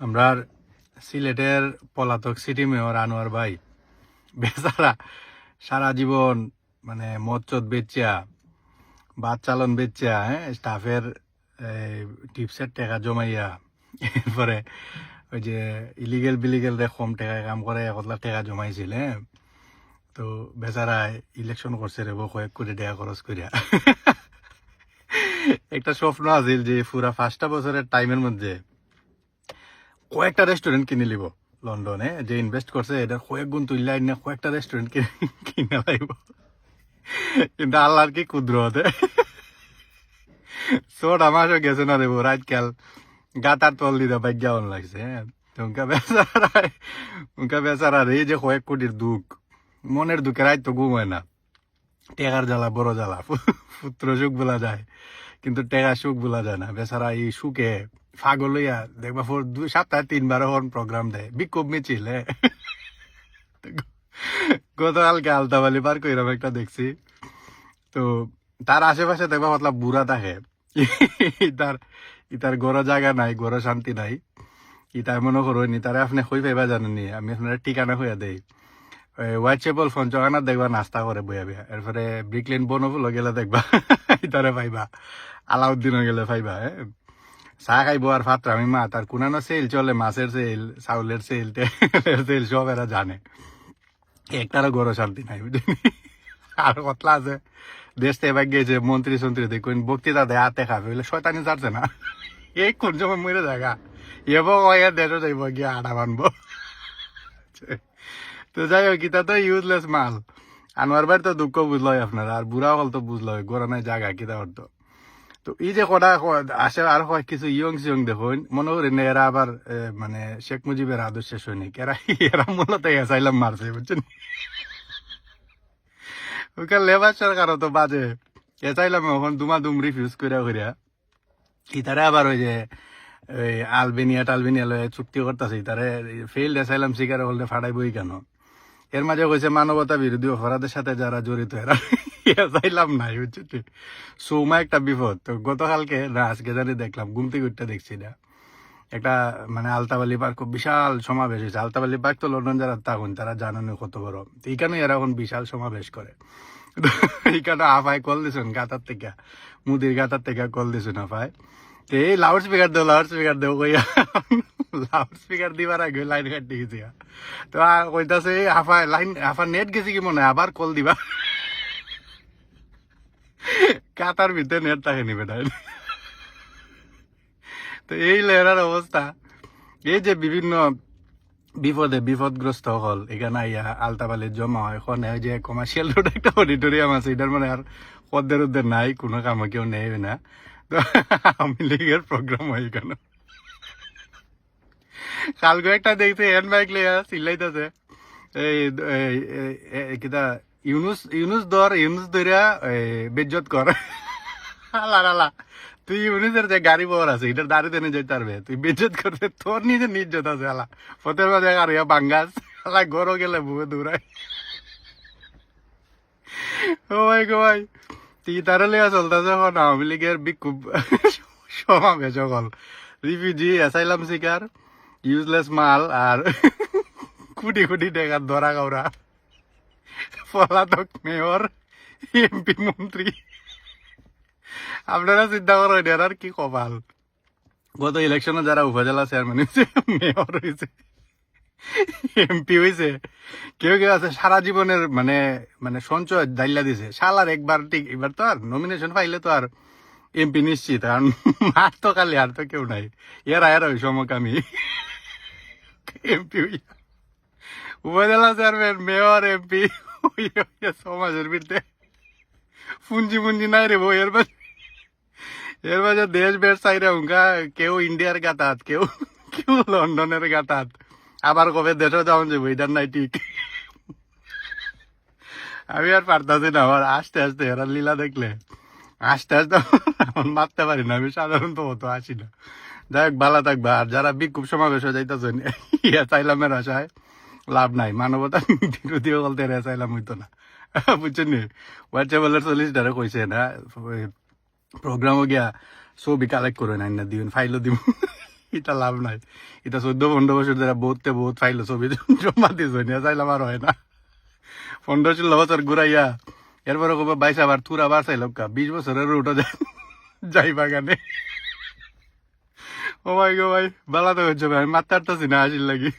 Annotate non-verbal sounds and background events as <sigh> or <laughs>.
আমরা সিলেটের পলাতক সিটি মেয়র আনোয়ার ভাই। বেচারা সারা জীবন মানে মচ্চত বেচিয়া, বাদ চালন বেচিয়া হ্যাঁ স্টাফের টিপসের টাকা জমাইয়া, এরপরে ওই যে ইলিগেল বিলিগেল রে কম টাকায় কাম করে, একলা টাকা জমাইছিল হ্যাঁ তো বেচারা ইলেকশন করছে রে কয়েক কোটি টাকা খরচ করিয়া একটা স্বপ্ন আছিল যে পুরা পাঁচটা বছরের টাইমের মধ্যে কয়েকটা রেস্টুরেন্ট কিনে লিব। লন্ডনে যে ইনভেস্ট করছে এটা কয়েক গুণ তুললে আইনে কয়েকটা রেস্টুরেন্ট কিনে লাগব কিন্তু আল্লাহর কি ক্ষুদ্র হতে সোট আমার গেছে না দেবো রাত কাল গাতার তল দিতে ভাগ্যাওয়ান লাগছে হ্যাঁ? উনকা বেচারা উনকা বেচারা এই যে কয়েক কোটির দুঃখ, মনের দুঃখে রাত তো ঘুম না। টেকার জ্বালা, বড় জ্বালা পুত্র সুখ বলা যায়, কিন্তু টেকা সুখ বলা যায় না। বেচারা এই সুখে ফাগল হইয়া দেখবা ফোর দুই সপ্তাহে তিনবার হন প্রোগ্রাম দেয়। বিক্ষোভ মিছিল হ্যাঁ। গতকালকে আলতাবালি পার কইরাম একটা দেখছি। তো তার আশেপাশে দেখবা মতলব বুড়া থাকে তার ইতার গড় জায়গা নাই গড় শান্তি নাই। ইতার মনে করো নি, তারে আপনি কই পাইবা জানেনি আমি আপনার ঠিকানা হইয়া দেই। হোয়াইট চেপল ফঞ্চকানাত দেখবা, নাস্তা করে বইয়া বিয়া এরপরে ব্রিকলেন বনফুল গেলে দেখবা, ইতারে পাইবা। আলাউদ্দিনও গেলে পাইবা হ্যাঁ। চাহ খাইব আর ভাত আমি মা তার কোনানো সেল চলে মাছের সেল চাউলের সেল তেলের সেল সব এরা জানে একটারও গড় শান্তি নাই বুঝলি আর কতলা আছে দেশ থেকে এবার গিয়েছে মন্ত্রী সন্ত্রী দেখুন বক্তৃতা দেয় হাতে খাবে বলে শয়তানি চাচ্ছে না এই কোন সময় মরে জায়গা এব কয়ে দেশও যাইব গিয়ে আটা বানবো তো যাই হোক এটা তো ইউজলেস মাল আনোয়ার ভাই তো দুঃখ বুঝলো আপনারা আর বুড়া হল তো বুঝলো গোড়া নাই জায়গা কিতা অর্থ তো এই যে কটা ক- আসে আর হয় কিছু ইয়ং সিয়ং দেখুন, মনে করেন না এরা আবার মানে শেখ মুজিবের আদর্শ সৈনিক। এরা এরা মূলত এসাইলাম মারছে, বুঝছেন? ওখানে লেবার সরকারও তো বাজে। এসাইলাম এখন দুমা দুম রিফিউজ করিয়া করিয়া ইতারে আবার ওই যে, ওই আলবেনিয়া টালবেনিয়া লয়ে চুক্তি করতেছে, ইতারে ফেইল্ড এসাইলাম শিকারে হলে ফাটাইবই কেন? এর মাঝে কইছে মানবতা বিরোধী অপরাধের সাথে যারা জড়িত, এরা চাইলাম নাই বুঝছি সৌমা একটা বিপদ। তো গতকালকে না, আজকে জানি দেখলাম, ঘুম থেকে দেখছি না। একটা মানে আলতাবালি পার্ক, খুব বিশাল সমাবেশ হয়েছে। আলতাবালি পার্ক তো লন্ডন যারা থাকুন, তারা জানেন কত বড়। এইখানে এরা এখন বিশাল সমাবেশ করে। <laughs> এইখানে আফায় কল দিছেন গাতার থেকে। মুদির গাতার থেকে কল দিছেন আফায়। তো এই লাউড স্পিকার দেও লাউড স্পিকার দেও কইয়া <laughs> লাউড স্পিকার দিবার আগে লাইন কাটি গেছি তো কইতাছে, এই লাইন হাফা নেট গেছে কি মনে হয়? আবার কল দিবা? কাতার ভিতরে নেট থাকে নি বেটা। তো এই লেহার অবস্থা। এই যে বিভিন্ন বিপদে বিপদগ্রস্ত হল, এখানে আইয়া আলতাবালির জমা হয়, এখন যে কমার্শিয়াল রোড একটা অডিটোরিয়াম আছে, এটার মানে আর পদ্মের উদ্দের নাই, কোনো কামে কেউ নেই না। তো আমি লীগের প্রোগ্রাম হয় এখানে। কালকে একটা দেখছি হ্যান্ড বাইক লিয়া এই- এই- কিতা ইউনুস ইউনুস ধর, ইউনুস ধরিয়া বেজ্জত কর। আলা আলা তুই ইউনুসের যে গাড়ি পাওয়ার আছে, এটার দাঁড়িয়ে তেনে যেতে পারবে। তুই বেজ্জত করতে, তোর নিজে নিজ্জত আছে আলা ফতের মাঝে আর ইয়া বাঙ্গাস। আলা গরো গেলে বুয়ে দৌড়াই ও ভাই গো ভাই, তুই তারা লিয়া চলতেছে এখন আওয়ামী লীগের বিক্ষোভ সমাবেশ সকল। রিফিউজি অ্যাসাইলাম শিকার, ইউজলেস মাল আর কোটি কোটি টাকা ধরা গাওরা পলাতক মেয়র এমপি মন্ত্রী আপনারা চিন্তা করেন আর কি কপাল গত ইলেকশনে যারা উপজেলা চেয়ারম্যান হয়েছে মেয়র হয়েছে এমপি হয়েছে কেউ কেউ আছে সারা জীবনের মানে মানে সঞ্চয় দাইলা দিছে শালার একবার ঠিক এবার তো আর নমিনেশন পাইলে তো আর এমপি নিশ্চিত কারণ মার তো কালি আর তো কেউ নাই এরা এরা ওই সমকামী এমপি উপজেলা চেয়ারম্যান মেয়র এমপি সমাজের বিরুদ্ধে। পুঞ্জি পুঞ্জি নাই রে বউ, এর মাঝে এর মাঝে দেশ বেশ চাই চাইরে উঙ্কা কেউ ইন্ডিয়ার গাতাত, কেউ কেউ লন্ডনের গাতাত। আবার কবে দেশে যাওয়া যাব, এটার নাই ঠিক। আমি আর পারতাছি না, আমার আস্তে আস্তে, এরা লীলা দেখলে। আস্তে আস্তে আমার মারতে পারি না, আমি সাধারণত অত আসি না। যাই হোক, ভালো থাকবা। আর যারা বিক্ষোভ সমাবেশ হয়ে যাইতেছেন, ইয়া চাইলামের আশায়। লাভ নাই। মানবতা বিরোধী বলতে এরা চাইলাম হইতো না। <laughs> বুঝছেন হোয়াটসঅ্যাপের চল্লিশ ডারে কইছে না প্রোগ্রামও গিয়া ছবি কালেক্ট করে নাই না দিবেন ফাইলও দিব এটা লাভ নাই। এটা চোদ্দ পনেরো বছর ধরে বহুতে বহুত ফাইল ছবি <laughs> জমা দিয়েছে নিয়ে চাইলাম আর হয় না। <laughs> পনেরো ষোলো বছর ঘুরাইয়া এরপরে কবে বাইশ আবার তুর আবার চাইলাম কা। বিশ বছরের রুটও যায়। যাই বাগানে ও মাই গো ভাই বালা তো হচ্ছে ভাই মাত্রারতাছি না আসির লাগি।